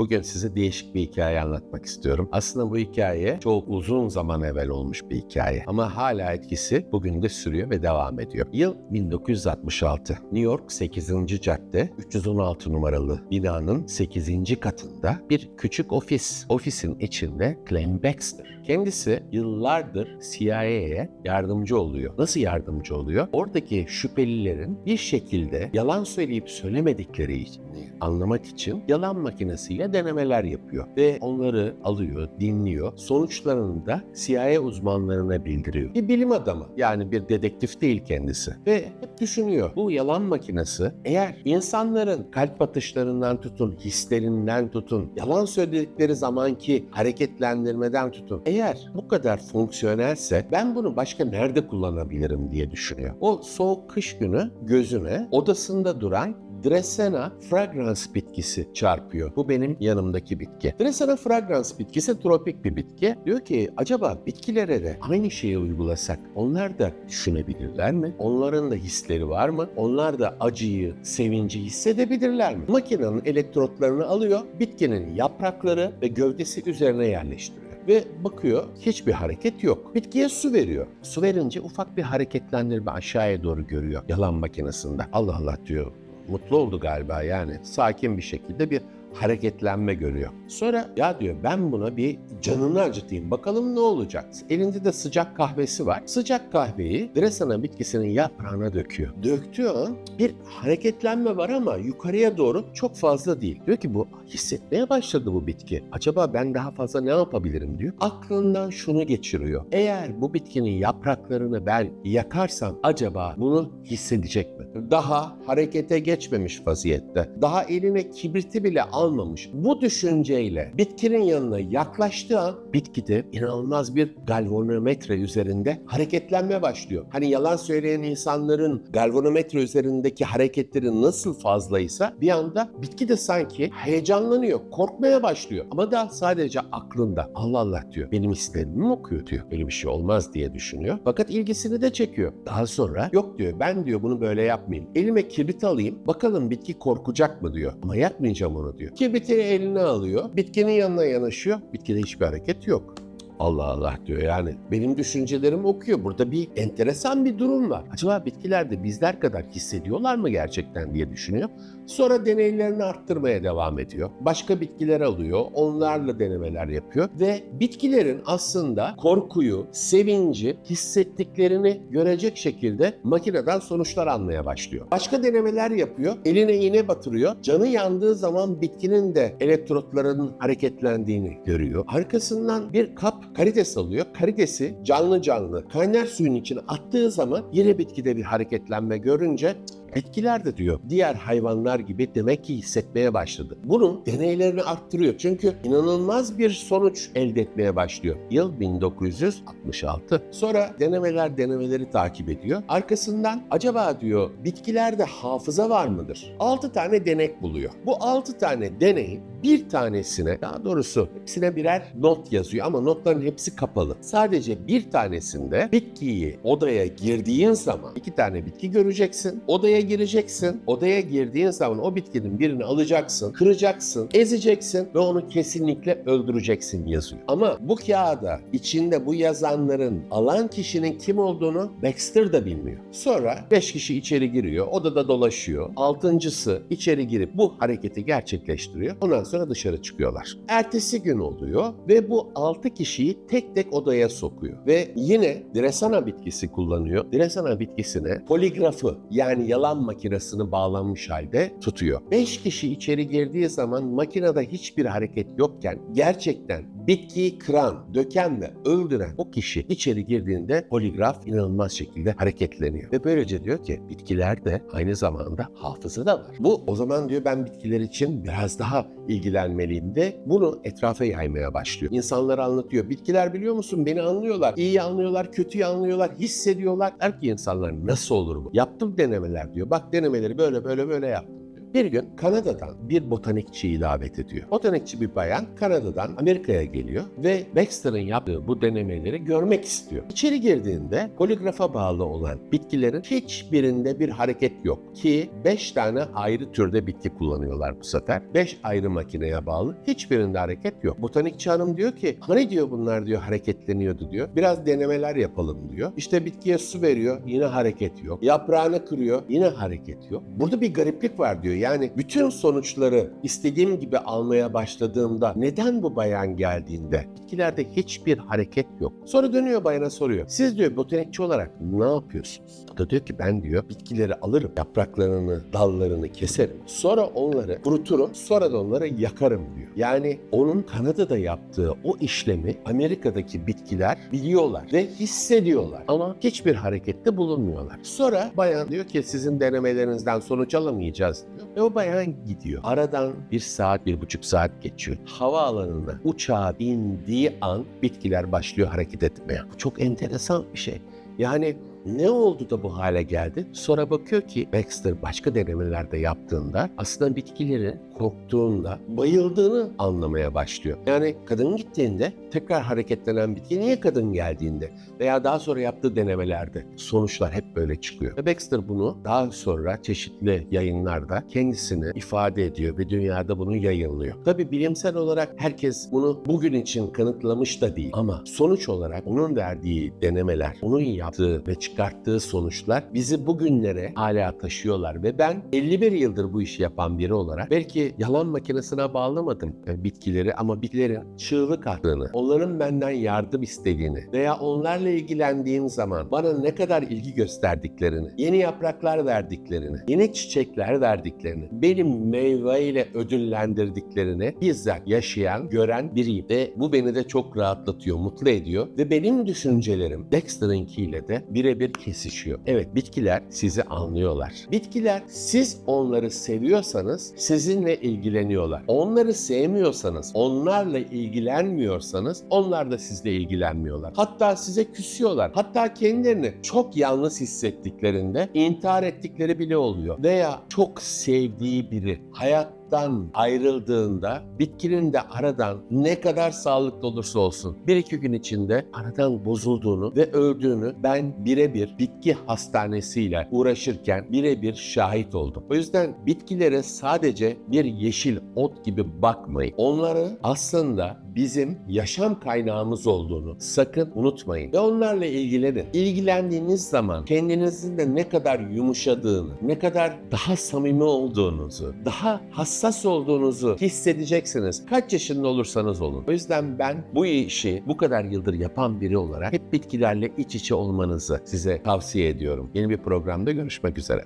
Bugün size değişik bir hikaye anlatmak istiyorum. Aslında bu hikaye çok uzun zaman evvel olmuş bir hikaye. Ama hala etkisi bugün de sürüyor ve devam ediyor. Yıl 1966. New York 8. cadde 316 numaralı binanın 8. katında bir küçük ofis. Ofisin içinde Clem Baxter. Kendisi yıllardır CIA'ye yardımcı oluyor. Nasıl yardımcı oluyor? Oradaki şüphelilerin bir şekilde yalan söyleyip söylemedikleri anlamak için yalan makinesiyle denemeler yapıyor. Ve onları alıyor, dinliyor. Sonuçlarını da CIA uzmanlarına bildiriyor. Bir bilim adamı yani bir dedektif değil kendisi. Ve hep düşünüyor bu yalan makinesi eğer insanların kalp atışlarından tutun, hislerinden tutun, yalan söyledikleri zamanki hareketlendirmeden tutun. Eğer bu kadar fonksiyonelse ben bunu başka nerede kullanabilirim diye düşünüyor. O soğuk kış günü gözüne odasında duran Dressena fragrans bitkisi çarpıyor. Bu benim yanımdaki bitki. Dressena fragrans bitkisi tropik bir bitki. Diyor ki acaba bitkilere de aynı şeyi uygulasak onlar da düşünebilirler mi? Onların da hisleri var mı? Onlar da acıyı, sevinci hissedebilirler mi? Makinenin elektrotlarını alıyor, bitkinin yaprakları ve gövdesi üzerine yerleştiriyor ve bakıyor hiçbir hareket yok. Bitkiye su veriyor. Su verince ufak bir hareketlendirme aşağıya doğru görüyor yalan makinesinde. Allah Allah diyor mutlu oldu galiba yani. Sakin bir şekilde bir hareketlenme görüyor. Sonra ya diyor ben buna bir canını acıtayım bakalım ne olacak. Elinde de sıcak kahvesi var. Sıcak kahveyi Dresana bitkisinin yaprağına döküyor. Döktüğü an bir hareketlenme var ama yukarıya doğru çok fazla değil. Diyor ki bu hissetmeye başladı bu bitki. Acaba ben daha fazla ne yapabilirim diyor. Aklından şunu geçiriyor. Eğer bu bitkinin yapraklarını ben yakarsam acaba bunu hissedecek mi? Daha harekete geçmemiş vaziyette. Daha eline kibriti bile almamış. Bu düşünceyle bitkinin yanına yaklaştığı an bitkide inanılmaz bir galvanometre üzerinde hareketlenme başlıyor. Hani yalan söyleyen insanların galvanometre üzerindeki hareketleri nasıl fazlaysa bir anda bitki de sanki heyecanlanıyor, korkmaya başlıyor. Ama da sadece aklında Allah Allah diyor. Benim hislerimi mi okuyor diyor. Böyle bir şey olmaz diye düşünüyor. Fakat ilgisini de çekiyor. Daha sonra yok diyor ben diyor bunu böyle yapmayayım. Elime kibrit alayım bakalım bitki korkacak mı diyor. Ama yapmayacağım onu diyor. Kibriti eline alıyor. Bitkinin yanına yanaşıyor. Bitkide hiçbir hareket yok. Allah Allah diyor yani. Benim düşüncelerimi okuyor. Burada bir enteresan bir durum var. Acaba bitkiler de bizler kadar hissediyorlar mı gerçekten diye düşünüyor. Sonra deneylerini arttırmaya devam ediyor. Başka bitkiler alıyor. Onlarla denemeler yapıyor. Ve bitkilerin aslında korkuyu, sevinci hissettiklerini görecek şekilde makineden sonuçlar almaya başlıyor. Başka denemeler yapıyor. Eline iğne batırıyor. Canı yandığı zaman bitkinin de elektrotlarının hareketlendiğini görüyor. Arkasından bir kap karides alıyor. Karidesi canlı canlı kaynar suyun içine attığı zaman yine bitkide bir hareketlenme görünce Bitkiler de diyor diğer hayvanlar gibi demek ki hissetmeye başladı. Bunun deneylerini arttırıyor çünkü inanılmaz bir sonuç elde etmeye başlıyor. Yıl 1966. Sonra denemeler denemeleri takip ediyor. Arkasından acaba diyor bitkilerde hafıza var mıdır? 6 tane denek buluyor. Bu 6 tane deneyin bir tanesine daha doğrusu hepsine birer not yazıyor ama notların hepsi kapalı. Sadece bir tanesinde bitkiyi odaya girdiğin zaman iki tane bitki göreceksin. Odaya gireceksin. Odaya girdiğin zaman o bitkinin birini alacaksın, kıracaksın, ezeceksin ve onu kesinlikle öldüreceksin yazıyor. Ama bu kağıda içinde bu yazanların alan kişinin kim olduğunu Baxter da bilmiyor. Sonra 5 kişi içeri giriyor, odada dolaşıyor. Altıncısı içeri girip bu hareketi gerçekleştiriyor. Ondan sonra dışarı çıkıyorlar. Ertesi gün oluyor ve bu 6 kişiyi tek tek odaya sokuyor. Ve yine Dresana bitkisi kullanıyor. Dresana bitkisine poligrafı yani yalan makinesini bağlanmış halde tutuyor. 5 kişi içeri girdiği zaman makinede hiçbir hareket yokken gerçekten bitkiyi kıran, döken ve öldüren o kişi içeri girdiğinde poligraf inanılmaz şekilde hareketleniyor. Ve böylece diyor ki bitkilerde aynı zamanda hafıza da var. Bu o zaman diyor ben bitkiler için biraz daha ilgilenmeliyim de bunu etrafa yaymaya başlıyor. İnsanlara anlatıyor. Bitkiler biliyor musun beni anlıyorlar. İyi anlıyorlar, kötüyü anlıyorlar, hissediyorlar. Der ki insanlar nasıl olur bu? Yaptım denemeler diyor. Bak denemeleri böyle böyle böyle yaptım. Bir gün Kanada'dan bir botanikçiyi davet ediyor. Botanikçi bir bayan Kanada'dan Amerika'ya geliyor ve Baxter'ın yaptığı bu denemeleri görmek istiyor. İçeri girdiğinde poligrafa bağlı olan bitkilerin hiçbirinde bir hareket yok ki 5 tane ayrı türde bitki kullanıyorlar bu sefer. 5 ayrı makineye bağlı. Hiçbirinde hareket yok. Botanikçi hanım diyor ki hani diyor bunlar diyor hareketleniyordu diyor. Biraz denemeler yapalım diyor. İşte bitkiye su veriyor yine hareket yok. Yaprağını kırıyor yine hareket yok. Burada bir gariplik var diyor. Yani bütün sonuçları istediğim gibi almaya başladığımda neden bu bayan geldiğinde bitkilerde hiçbir hareket yok. Sonra dönüyor bayana soruyor. Siz diyor botanikçi olarak ne yapıyorsunuz? O da diyor ki ben diyor bitkileri alırım, yapraklarını, dallarını keserim. Sonra onları kuruturum, sonra da onları yakarım diyor. Yani onun Kanada'da yaptığı o işlemi Amerika'daki bitkiler biliyorlar ve hissediyorlar ama hiçbir harekette bulunmuyorlar. Sonra bayan diyor ki sizin denemelerinizden sonuç alamayacağız diyor. Ve o bayan gidiyor. Aradan bir saat, bir buçuk saat geçiyor. Havaalanına uçağa bindiği an bitkiler başlıyor hareket etmeye. Bu çok enteresan bir şey. Yani ne oldu da bu hale geldi? Sonra bakıyor ki Baxter başka denemelerde yaptığında aslında bitkileri korktuğunda bayıldığını anlamaya başlıyor. Yani kadın gittiğinde tekrar hareketlenen bitki niye kadın geldiğinde veya daha sonra yaptığı denemelerde sonuçlar hep böyle çıkıyor. Ve Baxter bunu daha sonra çeşitli yayınlarda kendisini ifade ediyor ve dünyada bunu yayınlıyor. Tabi bilimsel olarak herkes bunu bugün için kanıtlamış da değil ama sonuç olarak onun verdiği denemeler, onun yaptığı ve çıkarttığı sonuçlar bizi bugünlere hala taşıyorlar ve ben 51 yıldır bu işi yapan biri olarak belki yalan makinesine bağlamadım e, bitkileri ama bitkilerin çığlık attığını, onların benden yardım istediğini veya onlarla ilgilendiğim zaman bana ne kadar ilgi gösterdiklerini, yeni yapraklar verdiklerini, yeni çiçekler verdiklerini, benim meyveyle ödüllendirdiklerini bizzat yaşayan, gören biriyim ve bu beni de çok rahatlatıyor, mutlu ediyor ve benim düşüncelerim Dexter'ınkiyle de birebir kesişiyor. Evet bitkiler sizi anlıyorlar. Bitkiler siz onları seviyorsanız sizinle ilgileniyorlar. Onları sevmiyorsanız, onlarla ilgilenmiyorsanız onlar da sizle ilgilenmiyorlar. Hatta size küsüyorlar. Hatta kendilerini çok yalnız hissettiklerinde intihar ettikleri bile oluyor. Veya çok sevdiği biri hayat hayattan ayrıldığında bitkinin de aradan ne kadar sağlıklı olursa olsun bir iki gün içinde aradan bozulduğunu ve öldüğünü ben birebir bitki hastanesiyle uğraşırken birebir şahit oldum. O yüzden bitkilere sadece bir yeşil ot gibi bakmayın. Onları aslında bizim yaşam kaynağımız olduğunu sakın unutmayın. Ve onlarla ilgilenin. İlgilendiğiniz zaman kendinizin de ne kadar yumuşadığını, ne kadar daha samimi olduğunuzu, daha hassas olduğunuzu hissedeceksiniz. Kaç yaşında olursanız olun. O yüzden ben bu işi bu kadar yıldır yapan biri olarak hep bitkilerle iç içe olmanızı size tavsiye ediyorum. Yeni bir programda görüşmek üzere.